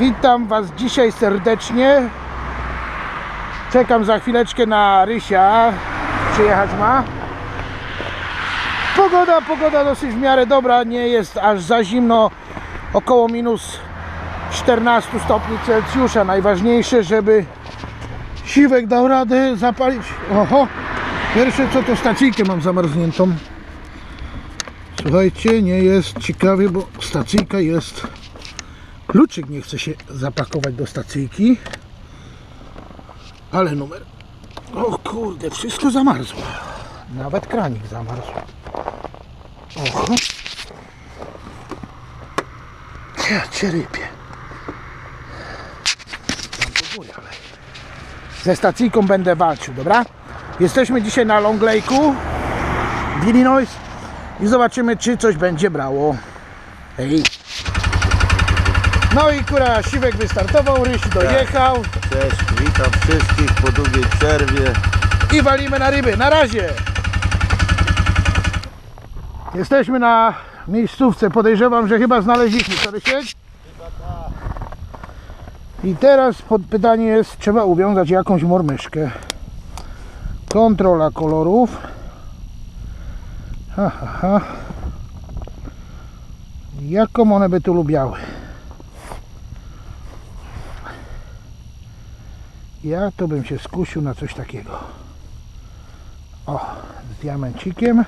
Witam Was dzisiaj serdecznie. Czekam za chwileczkę na Rysia. Przyjechać ma. Pogoda, pogoda dosyć w miarę dobra. Nie jest aż za zimno. Około minus 14 stopni Celsjusza. Najważniejsze, żeby siwek dał radę zapalić. Oho, pierwsze co to stacyjkę mam zamarzniętą. Słuchajcie, nie jest ciekawie, bo stacyjka jest. Kluczyk nie chce się zapakować do stacyjki. Ale numer. O kurde, wszystko zamarzło. Nawet kranik zamarzł. Oho. Ja cię rypię. Tam do góry, ale... Ze stacyjką będę walczył, dobra? Jesteśmy dzisiaj na Long Lake'u w Illinois i zobaczymy, czy coś będzie brało. Hej. No i kura, Siwek wystartował, Ryś dojechał Cześć, witam wszystkich po długiej przerwie. i walimy na ryby. Na razie! Jesteśmy na miejscówce. Podejrzewam, że chyba znaleźliśmy. Co Rysiek? I teraz pod pytanie jest, trzeba uwiązać jakąś mormyszkę. Kontrola kolorów. Ha, ha, ha. Jaką one by tu lubiały? Ja to bym się skusił na coś takiego. O, z diamencikiem.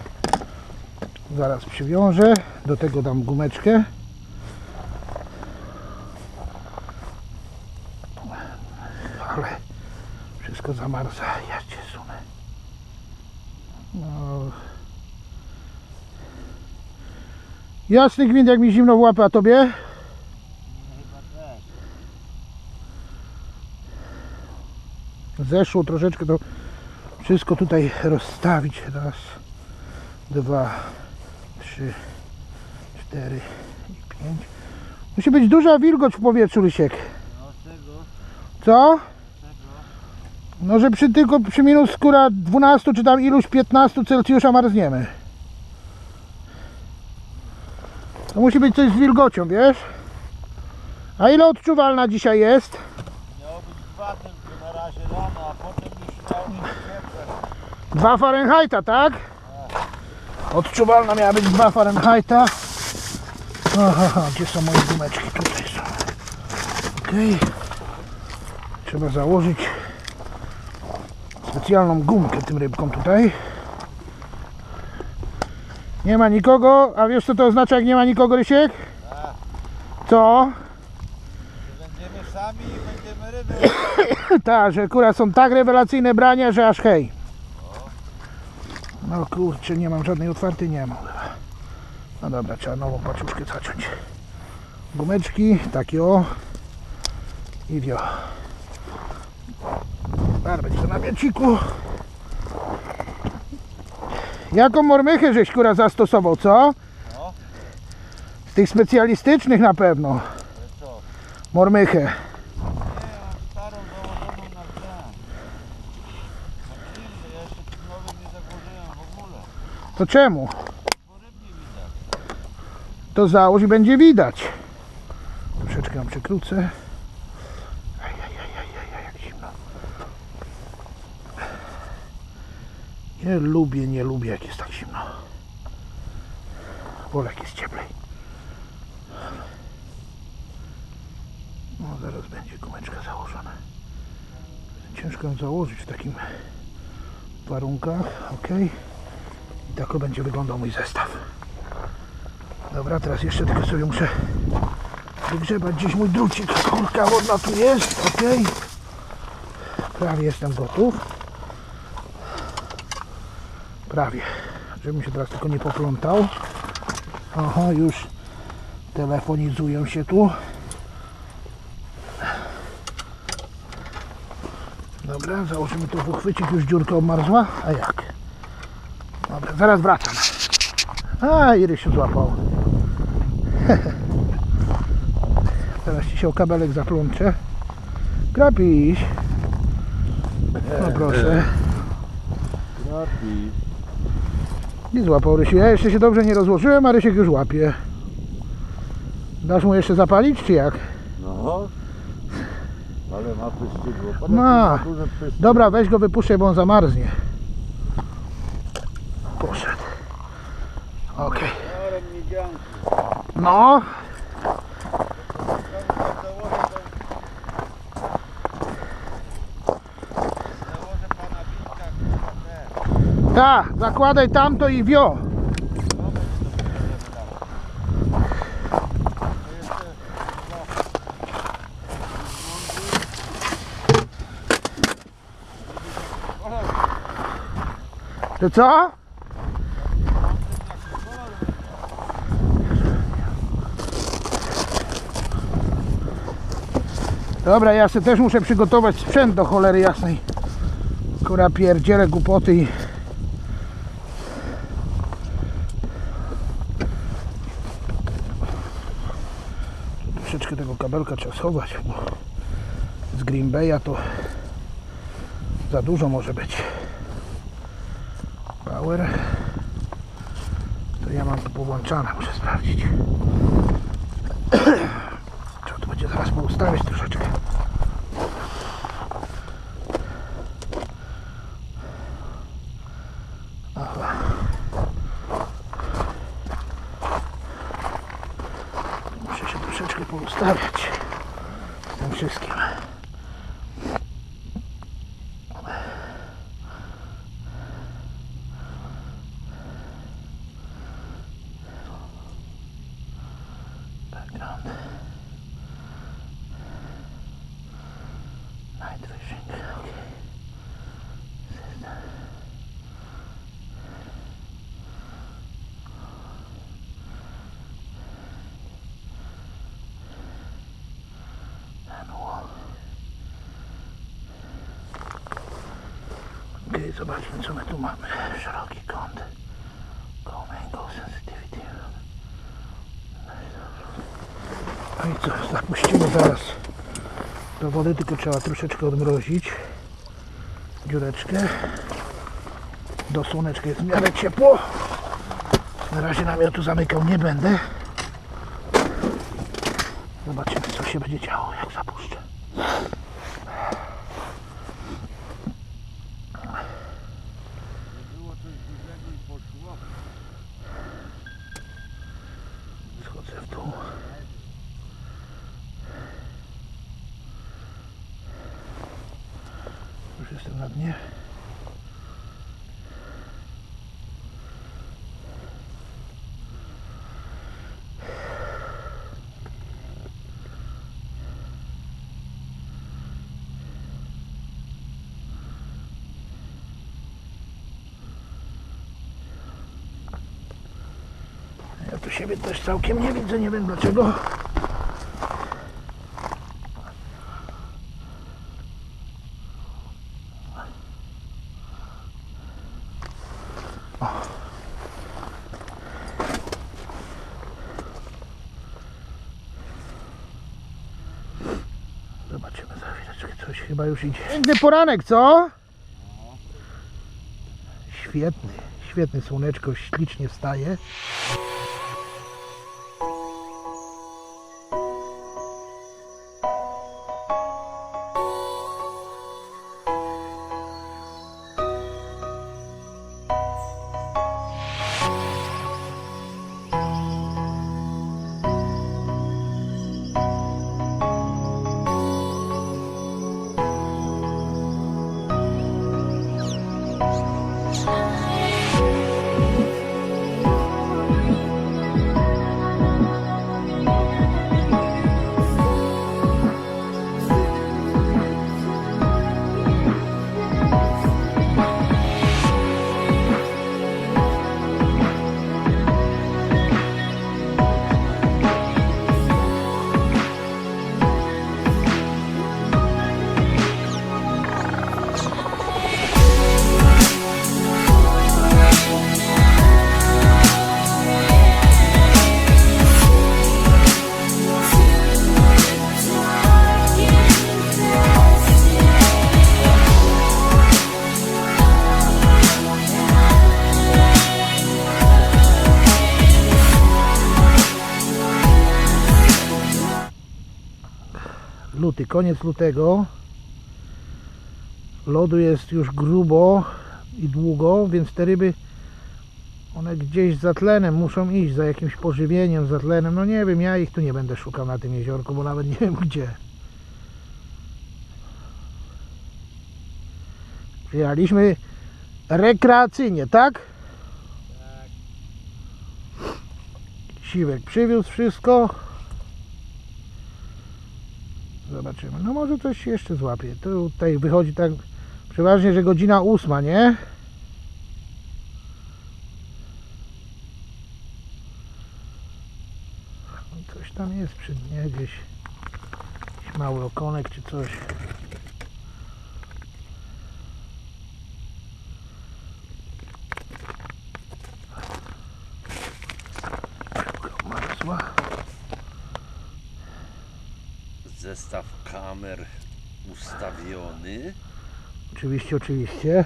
Zaraz przywiążę. Do tego dam gumeczkę. Ale wszystko zamarza. Ja cię sunę. No. Jasny gwint, jak mi zimno w łapę, a tobie? Zeszło troszeczkę, to wszystko tutaj rozstawić. Raz, dwa, trzy, cztery i pięć. Musi być duża wilgoć w powietrzu, Rysiek. No? Co? No, że przy tylko przy minus skóra 12 czy tam iluś 15 Celsjusza marzniemy. To musi być coś z wilgocią, wiesz? A ile odczuwalna dzisiaj jest? Miało być dwa tylko 2 Fahrenheita, tak? Odczuwalna miała być 2 Fahrenheita. Aha, gdzie są moje gumeczki? Tutaj są. Okej. Trzeba założyć specjalną gumkę tym rybkom tutaj. Nie ma nikogo, a wiesz co to oznacza jak nie ma nikogo, Rysiek? Co? Że będziemy sami i będziemy ryby. Tak, że kura są tak rewelacyjne brania, że aż hej. No kurczę, nie mam żadnej otwartej, nie mam. No dobra, trzeba nową paczuszkę zacząć. Gumeczki, takie o. I wio. Barbeć to na mieciku. Jaką mormychę żeś kura zastosował, co? No. Z tych specjalistycznych na pewno. Mormychę. Nie, mam starą założoną na ten. Na silny, ja jeszcze tych nowych nie założyłem w ogóle. To czemu? To załóż i będzie widać. Troszeczkę ją przykrócę. Nie lubię, nie lubię jak jest tak zimno. Wolę jak jest cieplej. No zaraz będzie gumeczka założona. Ciężko ją założyć w takim warunkach. Ok. I tak będzie wyglądał mój zestaw. Dobra, teraz jeszcze tylko sobie muszę wygrzebać gdzieś mój drucik. Kurka wodna tu jest, ok. Prawie jestem gotów. Prawie. Żebym się teraz tylko nie poplątał. Oho, już telefonizują się tu. Dobra, założymy tu uchwycik, już dziurka obmarzła. A jak? Zaraz wracam. A, Iry się złapał. Teraz ci się o kabelek zaplączę. Krapiś. No proszę. Trafi. Nie złapał Rysiu. Ja jeszcze się dobrze nie rozłożyłem, a Rysiek już łapie. Dasz mu jeszcze zapalić, czy jak? No, Ale ma. Patrz, Ma. Dobra, weź go wypuszczaj, bo on zamarznie. Poszedł. Okej. Ale miganki. No, tak, zakładaj tamto i wio. To co? Dobra, ja sobie też muszę przygotować sprzęt do cholery jasnej. Kura pierdziele głupoty i... Tu Troszeczkę tego kabelka trzeba schować, bo z Green Bay'a to za dużo może być. Power. To ja mam to powłączane, muszę sprawdzić. Trzeba to będzie zaraz poustawiać troszeczkę. Muszę się troszeczkę poustawiać z tym wszystkim. Background. Night vision. Okay. System. Manual. Okej, zobaczmy co my tu mamy. Szeroki kąt. Go angle sensitivity. No i co, zapuścimy zaraz do wody, tylko trzeba troszeczkę odmrozić dziureczkę. Do słoneczka jest w miarę ciepło. Na razie namiotu zamykał nie będę. Zobaczymy co się będzie działo, jak zapuszczę. Było coś dużego i poszło. Schodzę w dół. Już jestem na dnie. Ja tu siebie też całkiem nie widzę, nie wiem dlaczego. Zobaczymy za chwileczkę, coś chyba już idzie. Piękny poranek, co? Świetny, świetny słoneczko, ślicznie wstaje. Koniec lutego. Lodu jest już grubo i długo, więc te ryby one gdzieś za tlenem muszą iść, za jakimś pożywieniem, za tlenem. No nie wiem, ja ich tu nie będę szukał na tym jeziorku, bo nawet nie wiem gdzie. Przyjechaliśmy rekreacyjnie, tak? Siwek przywiózł wszystko. Zobaczymy. No może coś jeszcze złapie. Tu- Tutaj wychodzi tak przeważnie, że godzina ósma, nie? Coś tam jest przy dnie gdzieś. Mały okonek czy coś. Marzła. Zestaw kamer ustawiony. Oczywiście, oczywiście.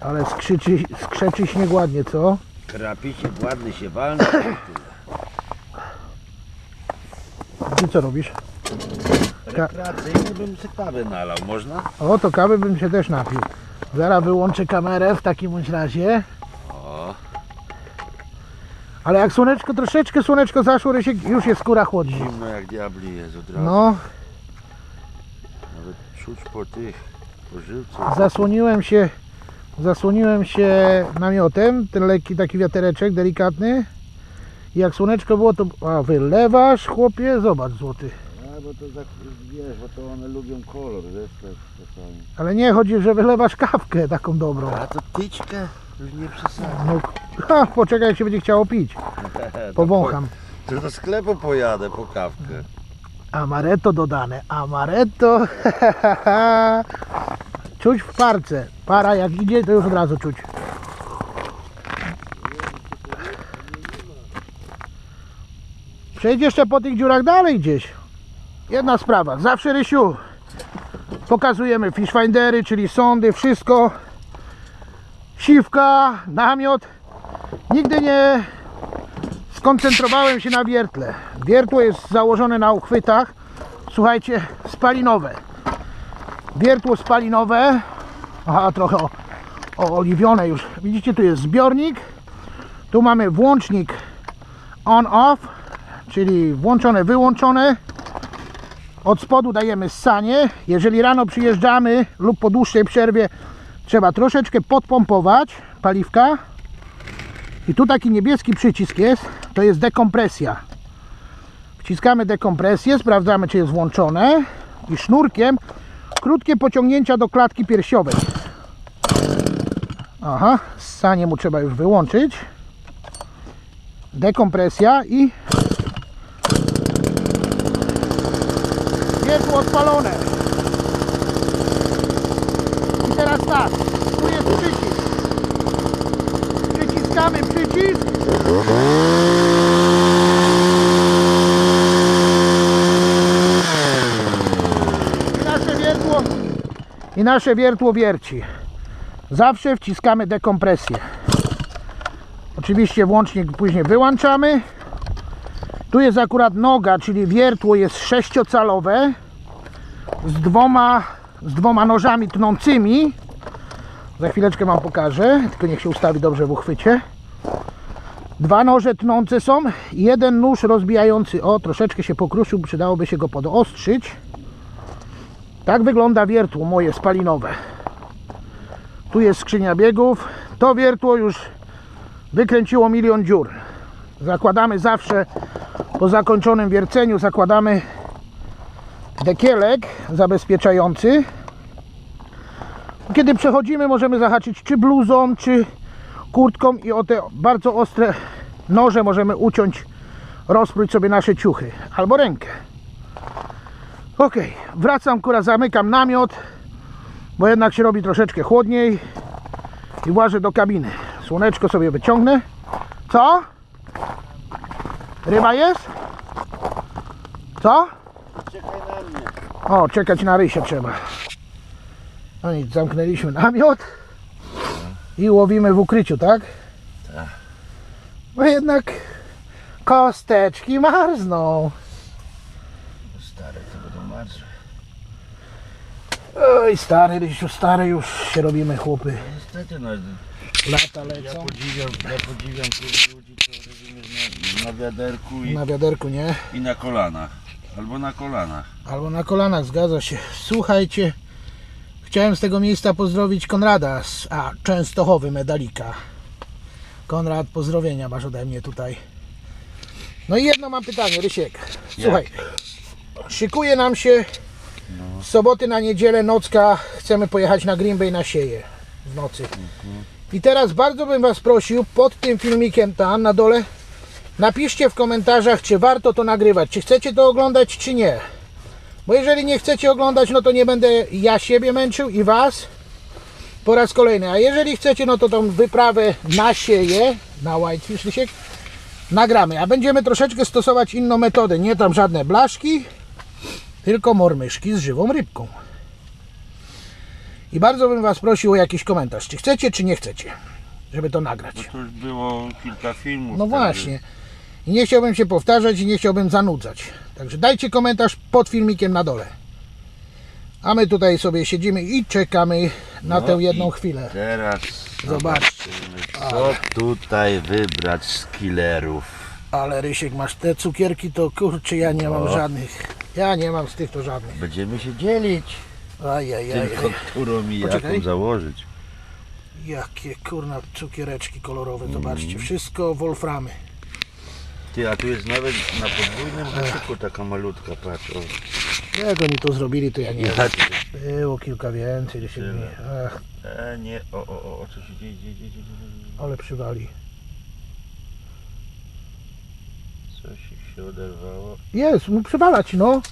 Ale skrzyczy, skrzeczy śnieg ładnie, co? Krapicie, ładny się walny. Ty co robisz? Rekreacyjnie bym sobie kawę nalał, można? O, to kawy bym się też napił. Zaraz wyłączę kamerę w takim bądź razie. Ale jak słoneczko, troszeczkę słoneczko zaszło, Rysiek, już jest skóra chłodzi. zimno jak diabli jest od razu. No, Nawet czuć po tych, po żywcach. zasłoniłem się, zasłoniłem się namiotem, ten lekki taki wiatereczek, delikatny. I jak słoneczko było, to a, wylewasz, chłopie, zobacz złoty. A, bo to tak, wiesz, bo to one lubią kolor, wiesz, czasami. Ale nie chodzi, że wylewasz kawkę taką dobrą. A to tyczkę już nie przesadzam. No, ha, poczekaj, jak się będzie chciało pić. Powącham. To do sklepu pojadę po kawkę. Amaretto dodane. Amaretto. czuć w parce. Para jak idzie, to już od razu czuć. Przejdź jeszcze po tych dziurach dalej gdzieś. Jedna sprawa. Zawsze Rysiu pokazujemy fishfindery, czyli sondy, wszystko. Siwka, namiot. Nigdy nie skoncentrowałem się na wiertle. Wiertło jest założone na uchwytach, słuchajcie, spalinowe. Wiertło spalinowe, aha, trochę ooliwione już. Widzicie, tu jest zbiornik, tu mamy włącznik on-off, czyli włączone, wyłączone. Od spodu dajemy ssanie. Jeżeli rano przyjeżdżamy lub po dłuższej przerwie, trzeba troszeczkę podpompować paliwka. I tu taki niebieski przycisk jest, to jest dekompresja. Wciskamy dekompresję, sprawdzamy czy jest włączone i sznurkiem krótkie pociągnięcia do klatki piersiowej. Aha, ssanie mu trzeba już wyłączyć. Dekompresja i światło odpalone. I teraz tak, tu jest przycisk. Przyciskamy przycisk. I nasze wiertło, i nasze wiertło wierci. Zawsze wciskamy dekompresję. Oczywiście włącznik później wyłączamy. Tu jest akurat noga, czyli wiertło jest sześciocalowe z dwoma, z dwoma nożami tnącymi. Za chwileczkę Wam pokażę, tylko niech się ustawi dobrze w uchwycie. Dwa noże tnące są, jeden nóż rozbijający. O, troszeczkę się pokruszył, przydałoby się go podostrzyć. Tak wygląda wiertło moje spalinowe. Tu jest skrzynia biegów. To wiertło już wykręciło milion dziur. Zakładamy zawsze po zakończonym wierceniu, zakładamy dekielek zabezpieczający. Kiedy przechodzimy, możemy zahaczyć czy bluzą, czy kurtką i o te bardzo ostre noże możemy uciąć, rozpróć sobie nasze ciuchy albo rękę. Ok, wracam, kura, zamykam namiot, bo jednak się robi troszeczkę chłodniej i włażę do kabiny. Słoneczko sobie wyciągnę. Co? Ryba jest? Co? Czekaj na mnie. O, czekać na rysie trzeba. No nic, zamknęliśmy namiot i łowimy w ukryciu, tak? Tak. Bo jednak kosteczki marzną. Stare to będą marsze. Oj, stary, Rysiu, stary już się robimy chłopy. Niestety no, Lata ja lecą. podziwiam, ja podziwiam tych ludzi, co rozumiesz na, na wiaderku i, Na wiaderku, nie? i na kolanach. Albo na kolanach. Albo na kolanach, zgadza się. Słuchajcie, chciałem z tego miejsca pozdrowić Konrada z a, Częstochowy Medalika. Konrad, pozdrowienia masz ode mnie tutaj. No i jedno mam pytanie, Rysiek. Słuchaj, szykuje nam się z soboty na niedzielę nocka. Chcemy pojechać na Green Bay na sieje w nocy. I teraz bardzo bym Was prosił pod tym filmikiem tam na dole napiszcie w komentarzach, czy warto to nagrywać, czy chcecie to oglądać, czy nie. Bo jeżeli nie chcecie oglądać, no to nie będę ja siebie męczył i Was po raz kolejny. A jeżeli chcecie, no to tą wyprawę na sieje, na Whitefish, Rysiek, nagramy. A będziemy troszeczkę stosować inną metodę. Nie tam żadne blaszki, tylko mormyszki z żywą rybką. I bardzo bym Was prosił o jakiś komentarz, czy chcecie, czy nie chcecie, żeby to nagrać. Bo to już było kilka filmów. No wtedy. właśnie. I nie chciałbym się powtarzać i nie chciałbym zanudzać. Także dajcie komentarz pod filmikiem na dole. A my tutaj sobie siedzimy i czekamy na No tę i jedną chwilę. Teraz Zobaczcie. co tutaj wybrać z killerów. Ale Rysiek, masz te cukierki, to kurczę, ja nie mam O. żadnych. Ja nie mam z tych to żadnych. Będziemy się dzielić. Ajajaj. Tylko którą i Poczekaj. jaką założyć. Jakie kurna cukiereczki kolorowe, Mm. zobaczcie. Wszystko wolframy. Ty, a tu jest nawet na podwójnym haczyku taka malutka, patrz. O. Jak oni to zrobili, to ja nie wiem. Było kilka więcej, Rysiek. Tyle. mi- Ach, e, nie, o, o, o, o, co się dzieje, dzieje, dzieje, dzieje, dzieje. ale przywali. Coś się oderwało. Jest, mu przywalać, no.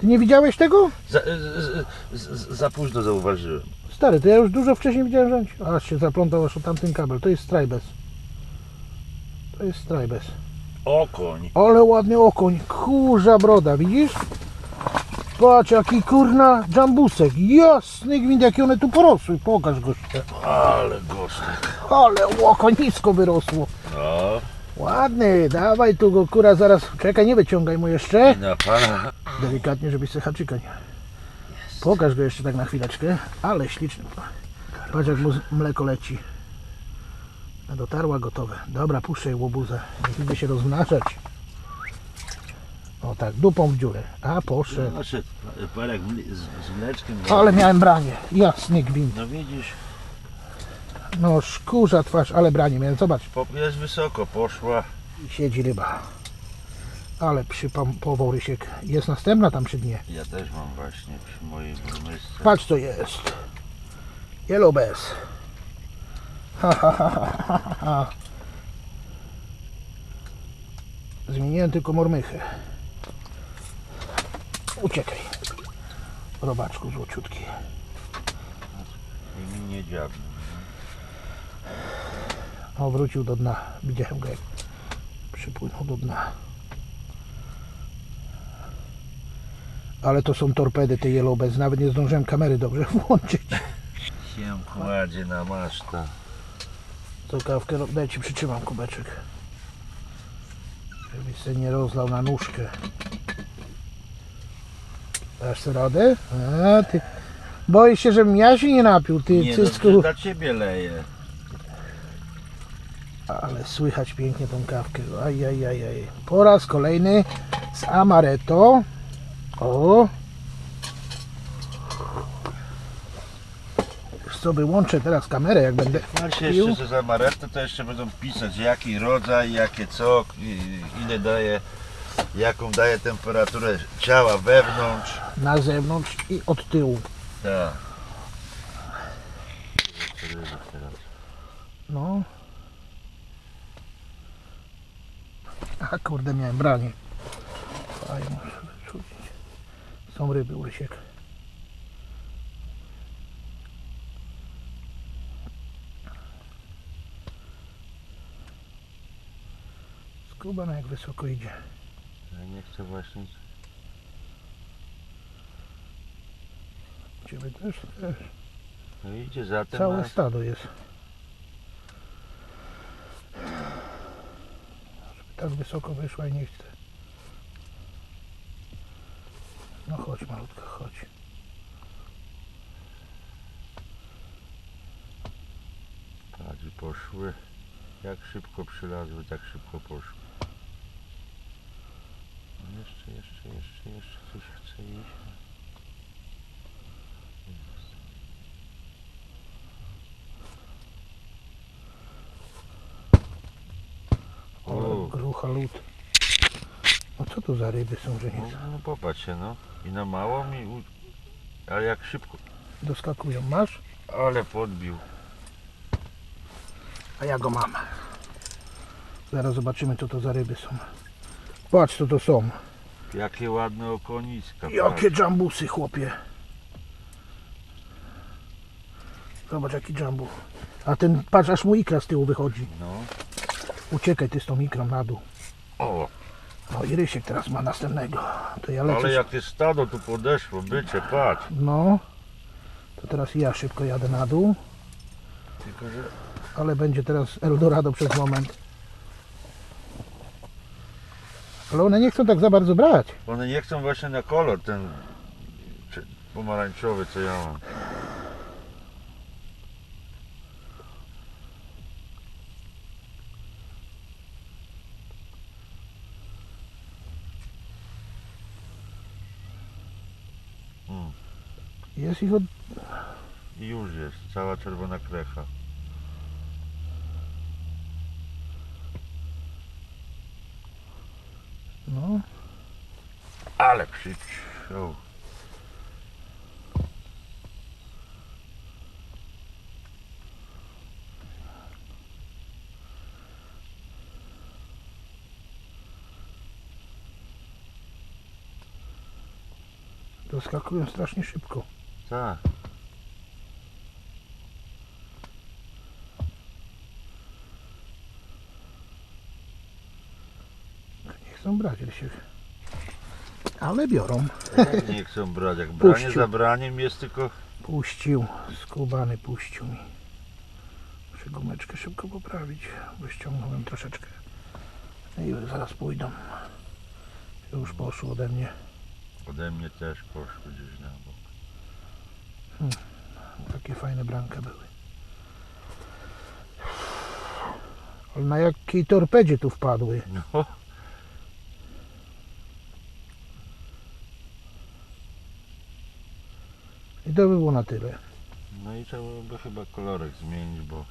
Ty nie widziałeś tego? Za, z, z, z, za późno zauważyłem. Stary, to ja już dużo wcześniej widziałem, że... on ci- A, się zaplątał aż o tamten kabel. To jest Strybes. To jest Strybes. Okoń. Ale ładny okoń. Kurza broda, widzisz? Patrz, jaki kurna dżambusek. Jasny gwint, jakie one tu porosły. Pokaż go. Ale gostek. Ale okoń nisko wyrosło. No, Ładny, dawaj tu go, kura, zaraz. Czekaj, nie wyciągaj mu jeszcze. i na pana. Delikatnie, żebyś se haczyka nie... Pokaż go jeszcze tak na chwileczkę. Ale śliczny. Patrz jak mu z- mleko leci. Dotarła gotowe. Dobra, puszczaj łobuzę. Nie idzie się rozmnażać. O tak, dupą w dziurę. A poszedł. Znaczy, parek mle- z, z mleczkiem. Ale miałem branie. Jasny gwint. No widzisz, No szkurza twarz, ale branie miałem. Zobacz. jest wysoko, poszła. I siedzi ryba. Ale przypompował Rysiek. Jest następna tam przy dnie. Ja też mam właśnie przy mojej burmysce. Patrz co jest. Yellow bass. Ha, ha, ha, ha, ha, ha. Zmieniłem tylko mormychę. Uciekaj. Robaczku złociutki. I mi nie. O, wrócił do dna. Widziałem go jak przypłynął do dna. Ale to są torpedy te yellow. Nawet nie zdążyłem kamery dobrze włączyć. Się kładzie na maszta. To kawkę, ro- daj ci przytrzymam kubeczek. Żebyś się nie rozlał na nóżkę. Dasz sobie radę? A, ty... Boisz się, żebym ja się nie napił, ty Nie, no, cycku. dla ciebie leje. Ale słychać pięknie tą kawkę. Aj, aj, aj, aj. Po raz kolejny z amaretto. O! Co, wyłączę teraz kamerę, jak będę się pił. jeszcze za amaretto, to jeszcze będą pisać jaki rodzaj, jakie co, ile daje, jaką daje temperaturę ciała wewnątrz. na zewnątrz i od tyłu. Tak. No. A kurde, miałem branie. Fajnie, muszę wyrzucić. Są ryby, Łysiek. Skubana jak wysoko idzie. Ja nie chcę właśnie. Ciebie też, też. No idzie za tym. Całe stado jest. tak wysoko wyszła i nie chce. No chodź malutka, chodź. I poszły. Jak szybko przylazły, tak szybko poszły. No Jeszcze, jeszcze, jeszcze, jeszcze coś chce iść. O, O. grucha lód. No co to za ryby są, że No, nie no popatrz się, no. I na małą i... U... Ale jak szybko. doskakują? Masz? Ale podbił. A ja go mam. Zaraz zobaczymy co to za ryby są. Patrz co to są. Jakie ładne okoniska. Jakie dżambusy chłopie. Zobacz jaki dżambu. A ten, patrz aż mu ikra z tyłu wychodzi. No. Uciekaj ty z tą ikrą na dół. O, No i Rysiek teraz ma następnego. To ja lecę. ale jakie stado tu podeszło, bycie, patrz. No. To teraz ja szybko jadę na dół. Tylko, że Ale będzie teraz Eldorado przez moment. Ale one nie chcą tak za bardzo brać. one nie chcą właśnie na kolor ten pomarańczowy, co ja mam. Mm. Jest ich od... I już jest, cała czerwona krecha. No. Ale przyciął. Doskakują strasznie szybko. Tak. Nie chcą brać Rysiek. Ale biorą. Jak nie chcą brać, jak branie Puścił. za braniem jest tylko... Puścił. Skubany puścił mi. Muszę gumeczkę szybko poprawić, bo ściągnąłem troszeczkę. I zaraz pójdą. Już poszło ode mnie. Ode mnie też poszły gdzieś na bok. Takie fajne branka były. Ale na jakiej torpedzie tu wpadły? No, I to by było na tyle. no i trzeba by chyba kolorek zmienić, bo...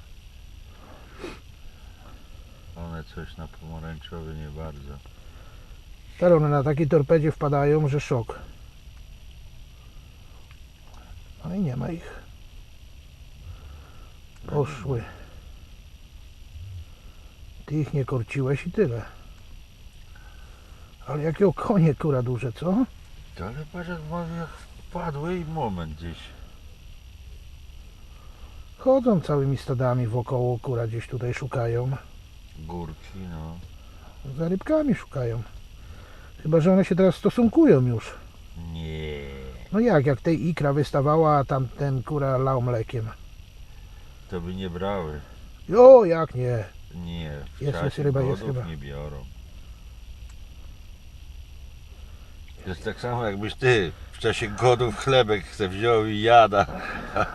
One coś na pomarańczowy nie bardzo. Ale one na takiej torpedzie wpadają, że szok. No i nie ma ich. Poszły. Ty ich nie korciłeś i tyle. Ale jakie okonie kura duże, co? Ale patrz jak wpadły i moment gdzieś. Chodzą całymi stadami wokoło kura gdzieś tutaj szukają. Górki, no. Za rybkami szukają. Chyba, że one się teraz stosunkują już. Nie. No jak, jak tej ikra wystawała, a tamten kura lał mlekiem. To by nie brały. O, jak nie. Nie. W Jest, jest ryba, jest ryba. nie biorą. To jest tak samo jakbyś ty w czasie godów chlebek chce wziął i jada.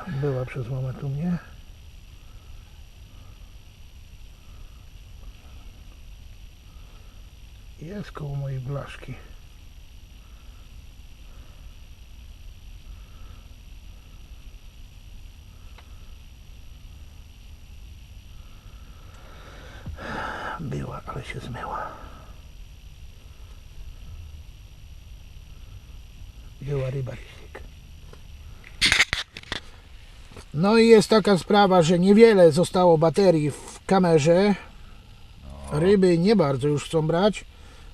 Była przez moment u mnie. Jest koło mojej blaszki. Była, ale się zmyła. Była ryba liścik. No i jest taka sprawa, że niewiele zostało baterii w kamerze. Ryby nie bardzo już chcą brać.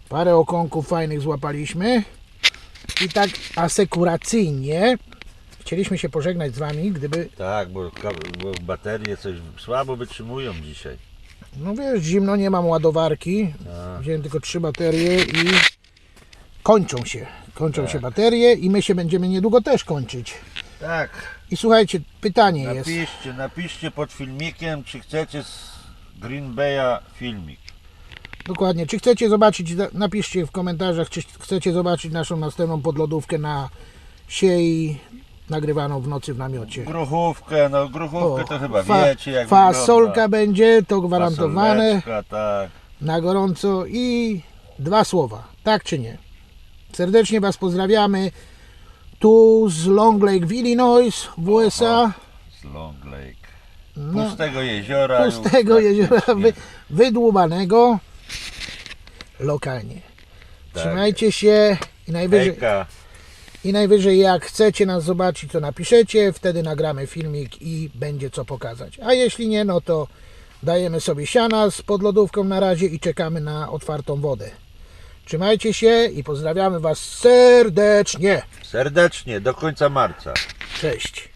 Parę okonków fajnych złapaliśmy. I tak asekuracyjnie chcieliśmy się pożegnać z Wami, gdyby, Tak, bo, bo baterie coś słabo wytrzymują dzisiaj. no wiesz, zimno, nie mam ładowarki. A, Wziąłem tylko trzy baterie i kończą się. Kończą Tak. się baterie i my się będziemy niedługo też kończyć. tak, I słuchajcie, pytanie jest. napiszcie, napiszcie pod filmikiem, czy chcecie z Green Bay'a filmik. Dokładnie. Czy chcecie zobaczyć, napiszcie w komentarzach, czy chcecie zobaczyć naszą następną podlodówkę na siei nagrywaną w nocy w namiocie. Gruchówkę, no gruchówkę to chyba fa- wiecie jak Fasolka wygląda. będzie, to gwarantowane, tak. na gorąco i dwa słowa, tak czy nie? Serdecznie Was pozdrawiamy tu z Long Lake w Illinois w USA. Z Long Lake. No, Pustego jeziora. już pustego jeziora wy, wydłubanego lokalnie. Tak Trzymajcie się i najwyżej, Hejka. i najwyżej jak chcecie nas zobaczyć to napiszecie, wtedy nagramy filmik i będzie co pokazać. A jeśli nie, no to dajemy sobie siana z podlodówką na razie i czekamy na otwartą wodę. Trzymajcie się i pozdrawiamy Was serdecznie. Serdecznie, do końca marca. Cześć.